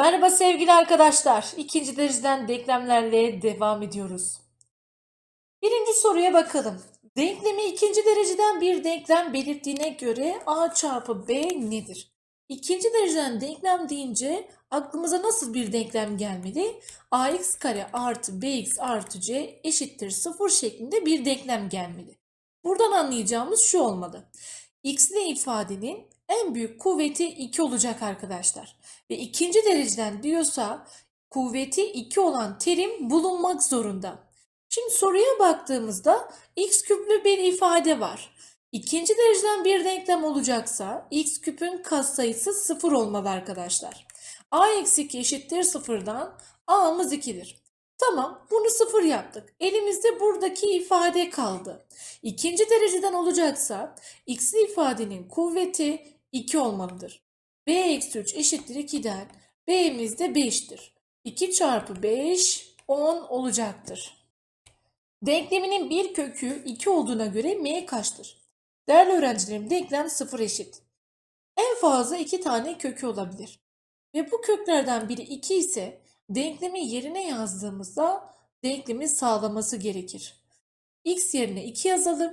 Merhaba sevgili arkadaşlar. İkinci dereceden denklemlerle devam ediyoruz. Birinci soruya bakalım. Denklemi ikinci dereceden bir denklem belirttiğine göre a çarpı b nedir? İkinci dereceden denklem deyince aklımıza nasıl bir denklem gelmeli? ax kare artı bx artı c eşittir 0 şeklinde bir denklem gelmeli. Buradan anlayacağımız şu olmalı. x'li ifadenin en büyük kuvveti 2 olacak arkadaşlar. Ve ikinci dereceden diyorsa kuvveti 2 olan terim bulunmak zorunda. Şimdi soruya baktığımızda x küplü bir ifade var. İkinci dereceden bir denklem olacaksa x küpün katsayısı 0 olmalı arkadaşlar. a eksi 2 eşittir 0'dan a'mız 2'dir. Tamam bunu 0 yaptık. Elimizde buradaki ifade kaldı. İkinci dereceden olacaksa x'li ifadenin kuvveti 2 olmalıdır. B eksi 3 eşittir 2'den b'miz de 5'tir. 2 çarpı 5 10 olacaktır. Denkleminin bir kökü 2 olduğuna göre m kaçtır? Değerli öğrencilerim denklem 0 eşit. En fazla 2 tane kökü olabilir. Ve bu köklerden biri 2 ise denklemi yerine yazdığımızda denklemi sağlaması gerekir. x yerine 2 yazalım.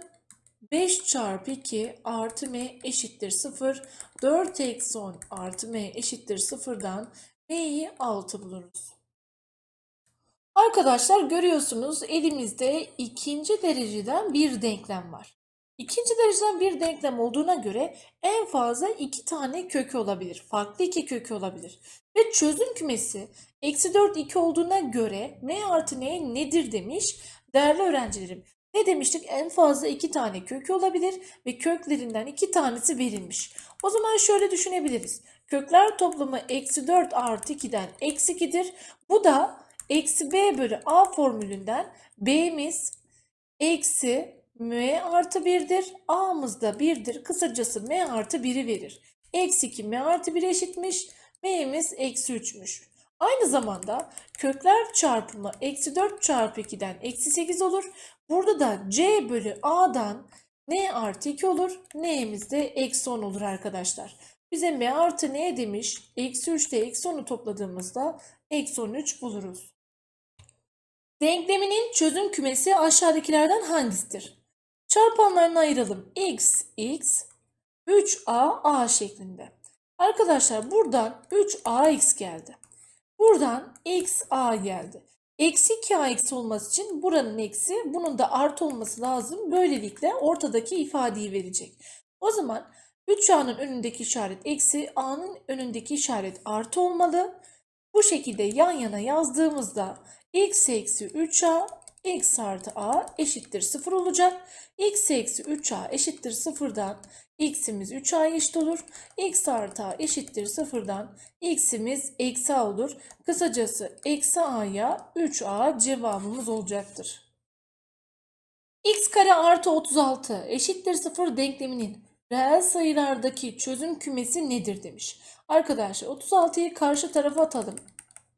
5 çarpı 2 artı m eşittir 0. 4 eksi 10 artı m eşittir 0'dan m'yi 6 buluruz. Arkadaşlar görüyorsunuz elimizde ikinci dereceden bir denklem var. İkinci dereceden bir denklem olduğuna göre en fazla iki tane kökü olabilir. Farklı iki kökü olabilir. Ve çözüm kümesi eksi 4 2 olduğuna göre m artı n nedir demiş. Değerli öğrencilerim ne demiştik? En fazla iki tane kökü olabilir ve köklerinden iki tanesi verilmiş. O zaman şöyle düşünebiliriz. Kökler toplamı eksi 4 artı 2'den eksi 2'dir. Bu da eksi b bölü a formülünden b'miz eksi m artı 1'dir. a'mız da 1'dir. Kısacası m artı 1'i verir. Eksi 2 m artı 1 eşitmiş. m'miz eksi 3'müş. Aynı zamanda kökler çarpımı eksi 4 çarpı 2'den eksi 8 olur. Burada da c bölü a'dan n artı 2 olur. n'miz de eksi 10 olur arkadaşlar. Bize m artı n demiş. Eksi 3 ile eksi 10'u topladığımızda eksi 13 buluruz. Denkleminin çözüm kümesi aşağıdakilerden hangisidir? Çarpanlarını ayıralım. x, x, 3a, a şeklinde. Arkadaşlar buradan 3ax geldi. Buradan x a geldi. Eksi 2ax olması için buranın eksi, bunun da artı olması lazım. Böylelikle ortadaki ifadeyi verecek. O zaman 3a'nın önündeki işaret eksi, a'nın önündeki işaret artı olmalı. Bu şekilde yan yana yazdığımızda x eksi 3a x artı a eşittir 0 olacak. x eksi 3a eşittir 0'dan x'imiz 3a eşit olur. x artı a eşittir 0'dan x'imiz eksi a olur. Kısacası eksi a'ya 3a cevabımız olacaktır. x kare artı 36 eşittir 0 denkleminin reel sayılardaki çözüm kümesi nedir demiş. Arkadaşlar 36'yı karşı tarafa atalım.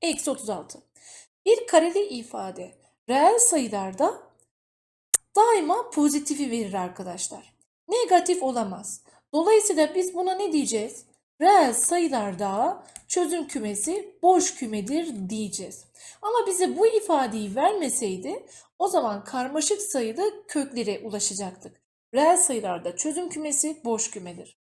Eksi 36. Bir kareli ifade reel sayılarda daima pozitifi verir arkadaşlar. Negatif olamaz. Dolayısıyla biz buna ne diyeceğiz? Reel sayılarda çözüm kümesi boş kümedir diyeceğiz. Ama bize bu ifadeyi vermeseydi o zaman karmaşık sayılı köklere ulaşacaktık. Reel sayılarda çözüm kümesi boş kümedir.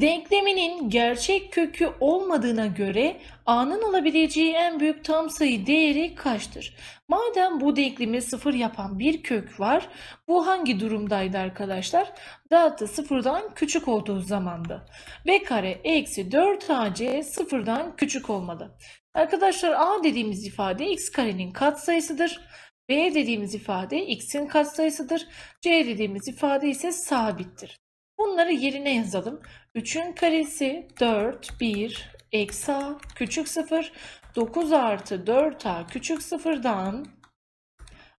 Denkleminin gerçek kökü olmadığına göre a'nın alabileceği en büyük tam sayı değeri kaçtır? Madem bu denklemi sıfır yapan bir kök var, bu hangi durumdaydı arkadaşlar? Delta sıfırdan küçük olduğu zamandı. b kare eksi 4ac sıfırdan küçük olmalı. Arkadaşlar a dediğimiz ifade x karenin katsayısıdır. b dediğimiz ifade x'in katsayısıdır. c dediğimiz ifade ise sabittir. Bunları yerine yazalım. 3'ün karesi 4, 1, eksi a küçük 0, 9 artı 4a küçük 0'dan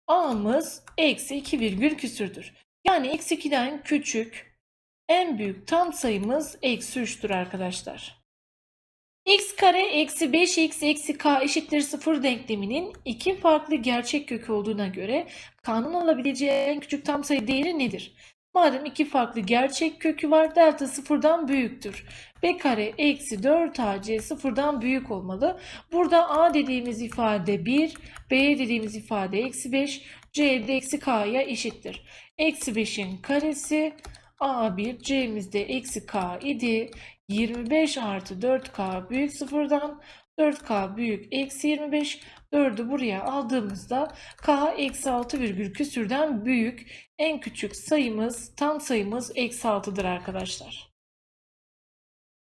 a'mız eksi 2 virgül küsürdür. Yani eksi 2'den küçük en büyük tam sayımız eksi 3'tür arkadaşlar. x kare eksi 5x eksi k eşittir 0 denkleminin iki farklı gerçek kökü olduğuna göre k'nın alabileceği en küçük tam sayı değeri nedir? Madem iki farklı gerçek kökü var delta sıfırdan büyüktür. B kare eksi 4ac sıfırdan büyük olmalı. Burada a dediğimiz ifade 1, b dediğimiz ifade eksi 5, c de eksi k'ya eşittir. Eksi 5'in karesi a1 c'miz de eksi k idi. 25 artı 4k büyük sıfırdan 4k büyük eksi 25 4'ü buraya aldığımızda k eksi 6 virgül küsürden büyük en küçük sayımız tam sayımız eksi 6'dır arkadaşlar.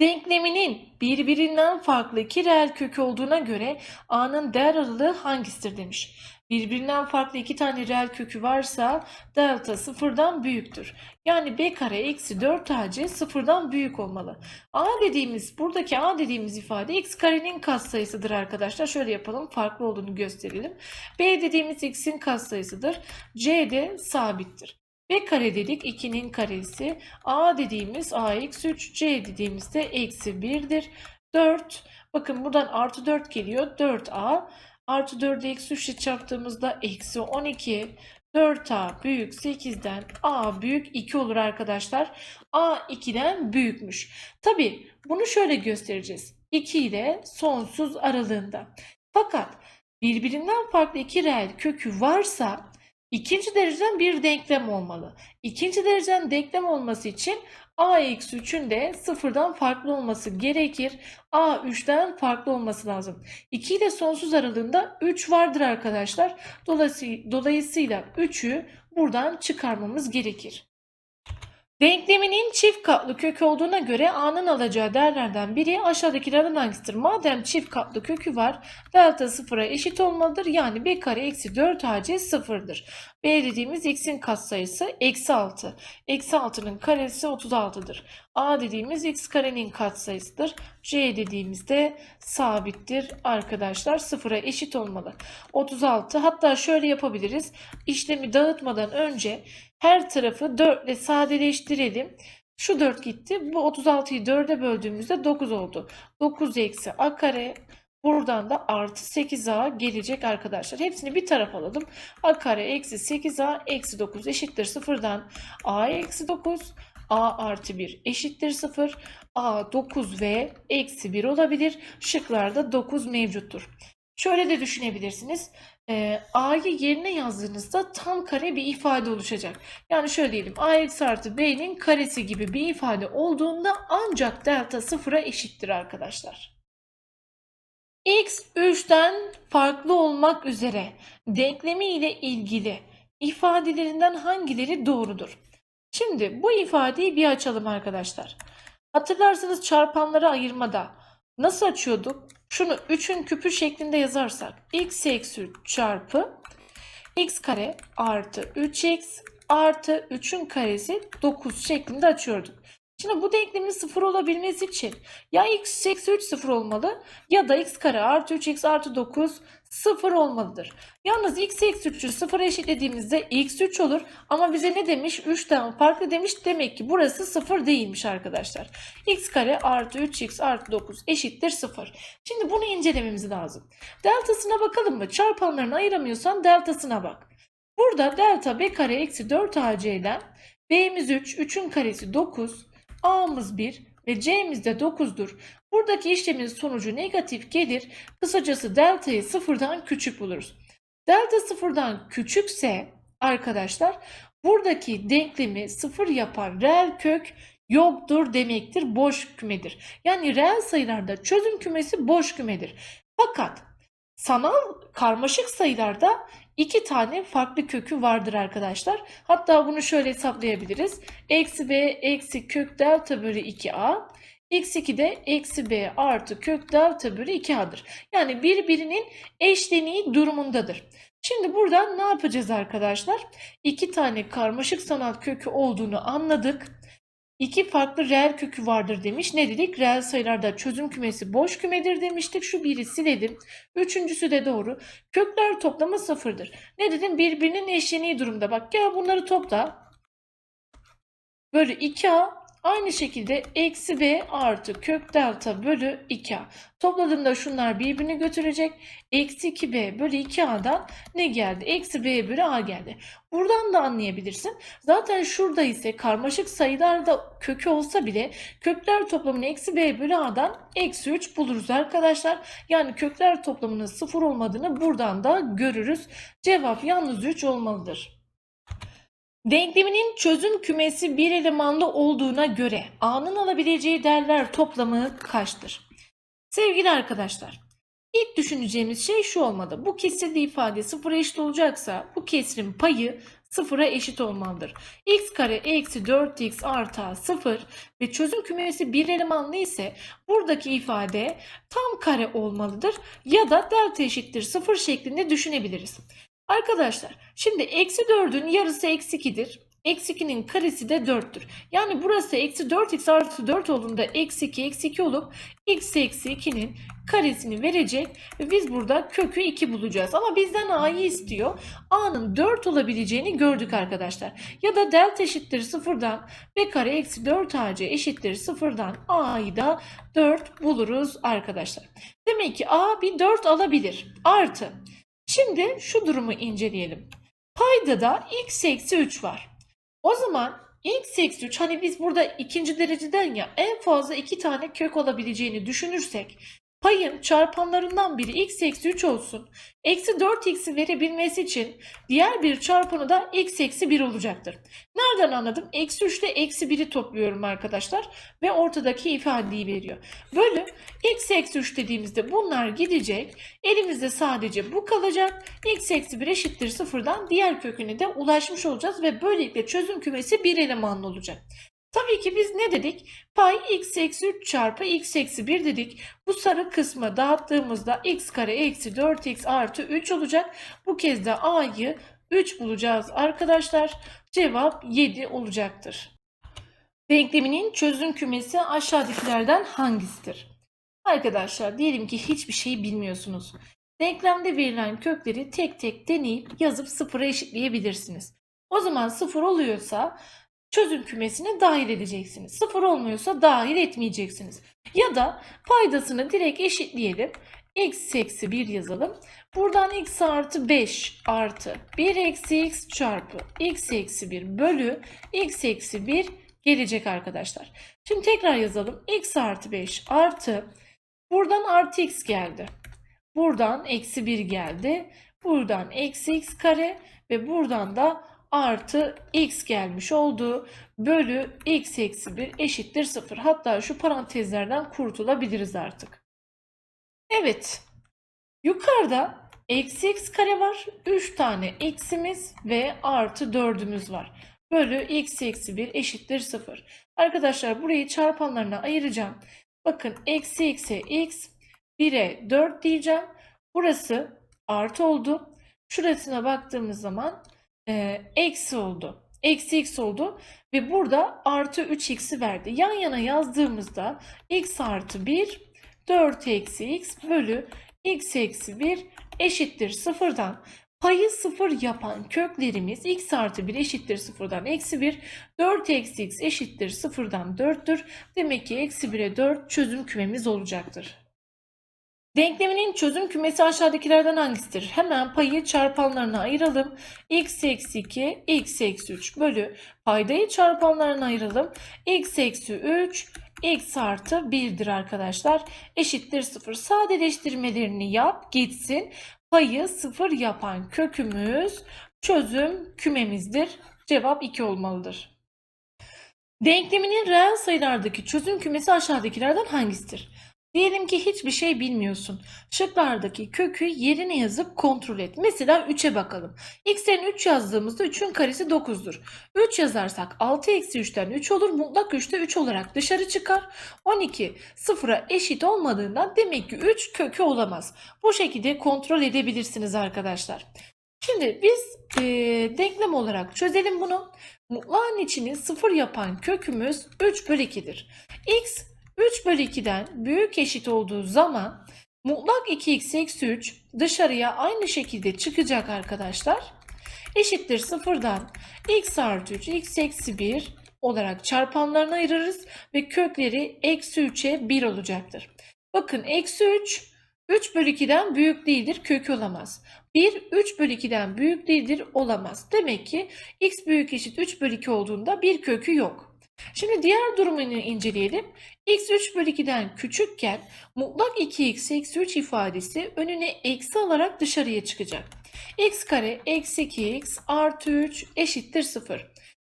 Denkleminin birbirinden farklı iki reel kökü olduğuna göre a'nın değer aralığı hangisidir demiş. Birbirinden farklı iki tane reel kökü varsa delta sıfırdan büyüktür. Yani b kare eksi 4ac sıfırdan büyük olmalı. a dediğimiz buradaki a dediğimiz ifade x karenin katsayısıdır arkadaşlar. Şöyle yapalım farklı olduğunu gösterelim. b dediğimiz x'in katsayısıdır. c de sabittir. b kare dedik 2'nin karesi. a dediğimiz ax 3 c dediğimiz de eksi 1'dir. 4 bakın buradan artı 4 geliyor 4a artı 4'ü eksi 3 ile çarptığımızda eksi 12 4a büyük 8'den a büyük 2 olur arkadaşlar. a 2'den büyükmüş. Tabi bunu şöyle göstereceğiz. 2 ile sonsuz aralığında. Fakat birbirinden farklı iki reel kökü varsa ikinci dereceden bir denklem olmalı. İkinci dereceden denklem olması için a eksi 3'ün de sıfırdan farklı olması gerekir. a 3'ten farklı olması lazım. 2 ile sonsuz aralığında 3 vardır arkadaşlar. Dolayısıyla, dolayısıyla 3'ü buradan çıkarmamız gerekir. Denkleminin çift katlı kökü olduğuna göre a'nın alacağı değerlerden biri aşağıdakilerden hangisidir? Madem çift katlı kökü var delta sıfıra eşit olmalıdır. Yani b kare eksi 4ac sıfırdır. b dediğimiz x'in katsayısı eksi 6. Eksi 6'nın karesi 36'dır. A dediğimiz x karenin katsayısıdır. c dediğimiz de sabittir arkadaşlar. Sıfıra eşit olmalı. 36 hatta şöyle yapabiliriz. İşlemi dağıtmadan önce her tarafı 4 ile sadeleştirelim. Şu 4 gitti. Bu 36'yı 4'e böldüğümüzde 9 oldu. 9 eksi a kare. Buradan da artı 8a gelecek arkadaşlar. Hepsini bir tarafa alalım. a kare eksi 8a eksi 9 eşittir 0'dan a eksi 9 a artı 1 eşittir 0. a 9 ve eksi 1 olabilir. Şıklarda 9 mevcuttur. Şöyle de düşünebilirsiniz. E, a'yı yerine yazdığınızda tam kare bir ifade oluşacak. Yani şöyle diyelim a eksi artı b'nin karesi gibi bir ifade olduğunda ancak delta sıfıra eşittir arkadaşlar. x 3'ten farklı olmak üzere denklemi ile ilgili ifadelerinden hangileri doğrudur? Şimdi bu ifadeyi bir açalım arkadaşlar. Hatırlarsanız çarpanları ayırmada nasıl açıyorduk? Şunu 3'ün küpü şeklinde yazarsak x eksi 3 çarpı x kare artı 3x artı 3'ün karesi 9 şeklinde açıyorduk. Şimdi bu denklemin sıfır olabilmesi için ya x eksi 3 sıfır olmalı ya da x kare artı 3x artı 9 sıfır olmalıdır. Yalnız x eksi 3'ü sıfıra eşitlediğimizde x 3 olur ama bize ne demiş? 3'ten farklı demiş. Demek ki burası sıfır değilmiş arkadaşlar. x kare artı 3x artı 9 eşittir sıfır. Şimdi bunu incelememiz lazım. Deltasına bakalım mı? Çarpanlarını ayıramıyorsan deltasına bak. Burada delta b kare eksi 4ac'den b'miz 3, 3'ün karesi 9, a'mız 1 ve c'miz de 9'dur. Buradaki işlemin sonucu negatif gelir. Kısacası deltayı sıfırdan küçük buluruz. Delta sıfırdan küçükse arkadaşlar buradaki denklemi sıfır yapan reel kök yoktur demektir. Boş kümedir. Yani reel sayılarda çözüm kümesi boş kümedir. Fakat sanal karmaşık sayılarda iki tane farklı kökü vardır arkadaşlar. Hatta bunu şöyle hesaplayabiliriz. Eksi b eksi kök delta bölü 2a. X2 de eksi b artı kök delta bölü 2a'dır. Yani birbirinin eşleniği durumundadır. Şimdi buradan ne yapacağız arkadaşlar? İki tane karmaşık sanal kökü olduğunu anladık. İki farklı reel kökü vardır demiş. Ne dedik? Reel sayılarda çözüm kümesi boş kümedir demiştik. Şu biri silelim. Üçüncüsü de doğru. Kökler toplamı sıfırdır. Ne dedim? Birbirinin eşleniği durumda. Bak gel bunları topla. Böyle 2a Aynı şekilde eksi b artı kök delta bölü 2a. Topladığımda şunlar birbirini götürecek. Eksi 2b bölü 2a'dan ne geldi? Eksi b bölü a geldi. Buradan da anlayabilirsin. Zaten şurada ise karmaşık sayılarda kökü olsa bile kökler toplamını eksi b bölü a'dan eksi 3 buluruz arkadaşlar. Yani kökler toplamının sıfır olmadığını buradan da görürüz. Cevap yalnız 3 olmalıdır. Denkleminin çözüm kümesi bir elemanlı olduğuna göre A'nın alabileceği değerler toplamı kaçtır? Sevgili arkadaşlar, ilk düşüneceğimiz şey şu olmalı. Bu kesirli ifade sıfıra eşit olacaksa bu kesrin payı sıfıra eşit olmalıdır. x kare eksi 4x artı a sıfır ve çözüm kümesi bir elemanlı ise buradaki ifade tam kare olmalıdır ya da delta eşittir sıfır şeklinde düşünebiliriz. Arkadaşlar şimdi eksi 4'ün yarısı eksi 2'dir. Eksi 2'nin karesi de 4'tür. Yani burası eksi 4x artı 4 olduğunda eksi 2 eksi 2 olup x eksi 2'nin karesini verecek ve biz burada kökü 2 bulacağız. Ama bizden a'yı istiyor. a'nın 4 olabileceğini gördük arkadaşlar. Ya da delta eşittir 0'dan b kare eksi 4ac eşittir 0'dan a'yı da 4 buluruz arkadaşlar. Demek ki a bir 4 alabilir. Artı Şimdi şu durumu inceleyelim. Payda da x eksi 3 var. O zaman x eksi 3 hani biz burada ikinci dereceden ya en fazla iki tane kök olabileceğini düşünürsek payın çarpanlarından biri x eksi 3 olsun. Eksi 4x'i verebilmesi için diğer bir çarpanı da x eksi 1 olacaktır. Nereden anladım? Eksi 3 ile eksi 1'i topluyorum arkadaşlar ve ortadaki ifadeyi veriyor. Bölü x eksi 3 dediğimizde bunlar gidecek. Elimizde sadece bu kalacak. x eksi 1 eşittir sıfırdan diğer köküne de ulaşmış olacağız ve böylelikle çözüm kümesi bir elemanlı olacak. Tabii ki biz ne dedik? Pay x eksi 3 çarpı x eksi 1 dedik. Bu sarı kısmı dağıttığımızda x kare eksi 4x artı 3 olacak. Bu kez de a'yı 3 bulacağız arkadaşlar. Cevap 7 olacaktır. Denkleminin çözüm kümesi aşağıdakilerden hangisidir? Arkadaşlar diyelim ki hiçbir şey bilmiyorsunuz. Denklemde verilen kökleri tek tek deneyip yazıp sıfıra eşitleyebilirsiniz. O zaman sıfır oluyorsa çözüm kümesine dahil edeceksiniz. Sıfır olmuyorsa dahil etmeyeceksiniz. Ya da paydasını direkt eşitleyelim. x eksi 1 yazalım. Buradan x artı 5 artı 1 eksi x çarpı x eksi 1 bölü x eksi 1 gelecek arkadaşlar. Şimdi tekrar yazalım. x artı 5 artı buradan artı x geldi. Buradan eksi 1 geldi. Buradan eksi x kare ve buradan da artı x gelmiş oldu. Bölü x eksi 1 eşittir 0. Hatta şu parantezlerden kurtulabiliriz artık. Evet. Yukarıda eksi x kare var. 3 tane x'imiz ve artı 4'ümüz var. Bölü x eksi 1 eşittir 0. Arkadaşlar burayı çarpanlarına ayıracağım. Bakın eksi x'e x, 1'e 4 diyeceğim. Burası artı oldu. Şurasına baktığımız zaman e, eksi oldu. Eksi x oldu ve burada artı 3x'i verdi. Yan yana yazdığımızda x artı 1 4 eksi x bölü x eksi 1 eşittir sıfırdan. Payı sıfır yapan köklerimiz x artı 1 eşittir sıfırdan eksi 1, 4 eksi x eşittir sıfırdan 4'tür. Demek ki eksi 1'e 4 çözüm kümemiz olacaktır. Denkleminin çözüm kümesi aşağıdakilerden hangisidir? Hemen payı çarpanlarına ayıralım. x eksi 2, x eksi 3 bölü paydayı çarpanlarına ayıralım. x eksi 3, x artı 1'dir arkadaşlar. Eşittir 0. Sadeleştirmelerini yap gitsin. Payı 0 yapan kökümüz çözüm kümemizdir. Cevap 2 olmalıdır. Denkleminin reel sayılardaki çözüm kümesi aşağıdakilerden hangisidir? Diyelim ki hiçbir şey bilmiyorsun. Şıklardaki kökü yerine yazıp kontrol et. Mesela 3'e bakalım. x'ten 3 yazdığımızda 3'ün karesi 9'dur. 3 yazarsak 6 eksi 3'ten 3 olur. Mutlak 3'te 3 olarak dışarı çıkar. 12 sıfıra eşit olmadığından demek ki 3 kökü olamaz. Bu şekilde kontrol edebilirsiniz arkadaşlar. Şimdi biz e, denklem olarak çözelim bunu. Mutlağın içini sıfır yapan kökümüz 3 bölü 2'dir. x 3 bölü 2'den büyük eşit olduğu zaman mutlak 2x eksi 3 dışarıya aynı şekilde çıkacak arkadaşlar. Eşittir sıfırdan x artı 3 x eksi 1 olarak çarpanlarına ayırırız ve kökleri eksi 3'e 1 olacaktır. Bakın eksi 3 3 bölü 2'den büyük değildir kökü olamaz. 1 3 bölü 2'den büyük değildir olamaz. Demek ki x büyük eşit 3 bölü 2 olduğunda bir kökü yok. Şimdi diğer durumunu inceleyelim. x 3 bölü 2'den küçükken mutlak 2x eksi 3 ifadesi önüne eksi alarak dışarıya çıkacak. x kare eksi 2x artı 3 eşittir 0.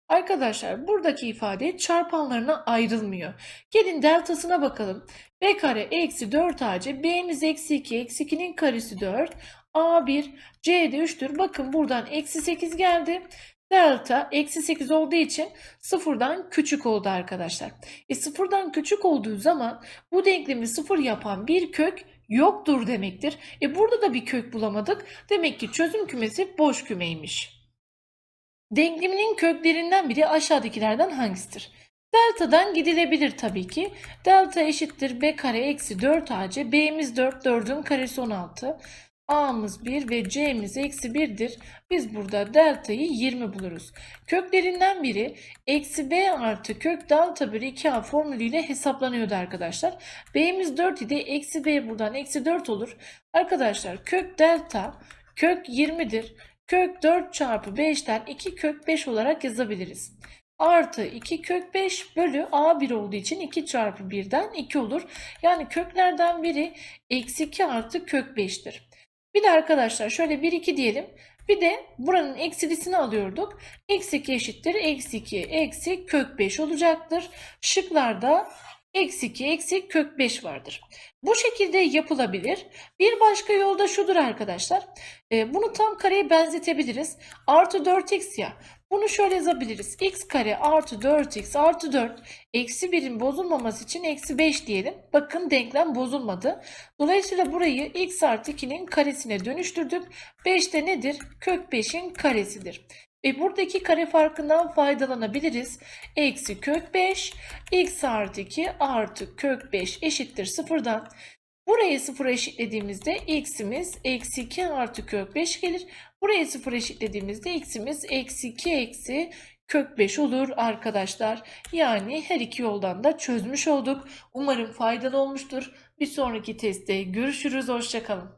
Arkadaşlar buradaki ifade çarpanlarına ayrılmıyor. Gelin deltasına bakalım. b kare eksi 4ac b'miz eksi 2 eksi 2'nin karesi 4 a1 c de 3'tür. Bakın buradan eksi 8 geldi. Delta eksi 8 olduğu için sıfırdan küçük oldu arkadaşlar. E sıfırdan küçük olduğu zaman bu denklemi sıfır yapan bir kök yoktur demektir. E burada da bir kök bulamadık. Demek ki çözüm kümesi boş kümeymiş. Denkleminin köklerinden biri aşağıdakilerden hangisidir? Delta'dan gidilebilir tabii ki. Delta eşittir b kare eksi 4ac. b'miz 4, 4'ün karesi 16. a'mız 1 ve c'miz eksi 1'dir. Biz burada deltayı 20 buluruz. Köklerinden biri eksi b artı kök delta bölü 2a formülüyle hesaplanıyordu arkadaşlar. b'miz 4 idi. Eksi b buradan eksi 4 olur. Arkadaşlar kök delta kök 20'dir. Kök 4 çarpı 5'ten 2 kök 5 olarak yazabiliriz. Artı 2 kök 5 bölü A1 olduğu için 2 çarpı 1'den 2 olur. Yani köklerden biri eksi 2 artı kök 5'tir. Bir de arkadaşlar şöyle 1 2 diyelim. Bir de buranın eksilisini alıyorduk. Eksi 2 eşittir. Eksi 2 eksi kök 5 olacaktır. Şıklarda eksi 2 eksi kök 5 vardır. Bu şekilde yapılabilir. Bir başka yolda şudur arkadaşlar. E, bunu tam kareye benzetebiliriz. Artı 4x ya. Bunu şöyle yazabiliriz. x kare artı 4x artı 4 eksi 1'in bozulmaması için eksi 5 diyelim. Bakın denklem bozulmadı. Dolayısıyla burayı x artı 2'nin karesine dönüştürdük. 5 de nedir? Kök 5'in karesidir. Ve buradaki kare farkından faydalanabiliriz. Eksi kök 5 x artı 2 artı kök 5 eşittir sıfırdan. Burayı sıfıra eşitlediğimizde x'imiz eksi 2 artı kök 5 gelir. Burayı sıfıra eşitlediğimizde x'imiz eksi 2 eksi kök 5 olur arkadaşlar. Yani her iki yoldan da çözmüş olduk. Umarım faydalı olmuştur. Bir sonraki testte görüşürüz. Hoşçakalın.